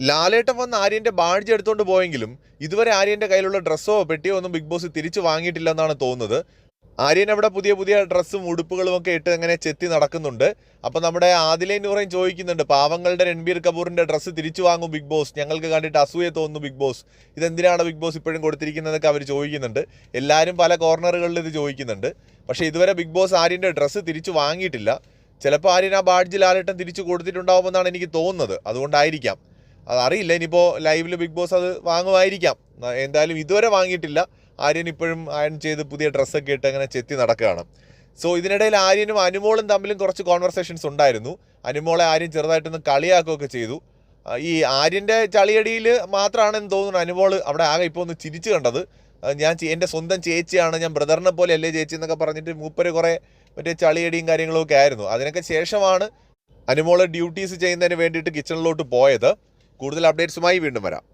ലാലേട്ടൻ വന്ന് ആര്യന്റെ ബാഡ്ജ് എടുത്തുകൊണ്ട് പോയെങ്കിലും ഇതുവരെ ആര്യന്റെ കയ്യിലുള്ള ഡ്രസ്സോ പെട്ടിയോ ഒന്നും ബിഗ് ബോസ് തിരിച്ചു വാങ്ങിയിട്ടില്ല എന്നാണ് തോന്നുന്നത്. ആര്യൻ അവിടെ പുതിയ പുതിയ ഡ്രസ്സും ഉടുപ്പുകളും ഒക്കെ ഇട്ട് അങ്ങനെ ചെത്തി നടക്കുന്നുണ്ട്. അപ്പം നമ്മുടെ ആദിലേ നൂറയും ചോദിക്കുന്നുണ്ട് പാവങ്ങളുടെ രൺബീർ കപൂറിന്റെ ഡ്രസ്സ് തിരിച്ചു വാങ്ങും ബിഗ് ബോസ്? ഞങ്ങൾക്ക് കണ്ടിട്ട് അസൂയ തോന്നുന്നു ബിഗ് ബോസ്. ഇതെന്തിനാണ് ബിഗ് ബോസ് ഇപ്പോഴും കൊടുത്തിരിക്കുന്നതെന്നൊക്കെ അവർ ചോദിക്കുന്നുണ്ട്. എല്ലാവരും പല കോർണറുകളിൽ ഇത് ചോദിക്കുന്നുണ്ട്. പക്ഷേ ഇതുവരെ ബിഗ് ബോസ് ആര്യന്റെ ഡ്രസ്സ് തിരിച്ചു വാങ്ങിയിട്ടില്ല. ചിലപ്പോൾ ആര്യൻ ആ ബാഡ്ജിൽ ലാലേട്ടൻ തിരിച്ചു കൊടുത്തിട്ടുണ്ടാവുമെന്നാണ് എനിക്ക് തോന്നുന്നത്. അതുകൊണ്ടായിരിക്കാം. അതറിയില്ല. ഇനിയിപ്പോൾ ലൈവിൽ ബിഗ് ബോസ് അത് വാങ്ങുമായിരിക്കാം. എന്തായാലും ഇതുവരെ വാങ്ങിയിട്ടില്ല. ആര്യൻ ഇപ്പോഴും അയൺ ചെയ്ത് പുതിയ ഡ്രസ്സൊക്കെ ഇട്ട് അങ്ങനെ ചെത്തി നടക്കുകയാണ്. സോ ഇതിനിടയിൽ ആര്യനും അനുമോളും തമ്മിലും കുറച്ച് കോൺവെർസേഷൻസ് ഉണ്ടായിരുന്നു. അനുമോളെ ആര്യൻ ചെറുതായിട്ടൊന്ന് കളിയാക്കുകയൊക്കെ ചെയ്തു. ഈ ആര്യന്റെ ചളിയടിയിൽ മാത്രമാണെന്ന് തോന്നുന്നു അനുമോൾ അവിടെ ആകെ ഇപ്പോൾ ഒന്ന് ചിരിച്ചു കണ്ടത്. ഞാൻ എന്റെ സ്വന്തം ചേച്ചിയാണ് ഞാൻ ബ്രദറിനെ പോലെ അല്ലേ ചേച്ചി എന്നൊക്കെ പറഞ്ഞിട്ട് മൂപ്പര് കുറേ മറ്റേ ചളിയടിയും കാര്യങ്ങളും ഒക്കെ ആയിരുന്നു. അതിനൊക്കെ ശേഷമാണ് അനുമോൾ ഡ്യൂട്ടീസ് ചെയ്യുന്നതിന് വേണ്ടിയിട്ട് കിച്ചണിലോട്ട് പോയത്. കൂടുതൽ അപ്ഡേറ്റ്സുമായി വീണ്ടും വരാം.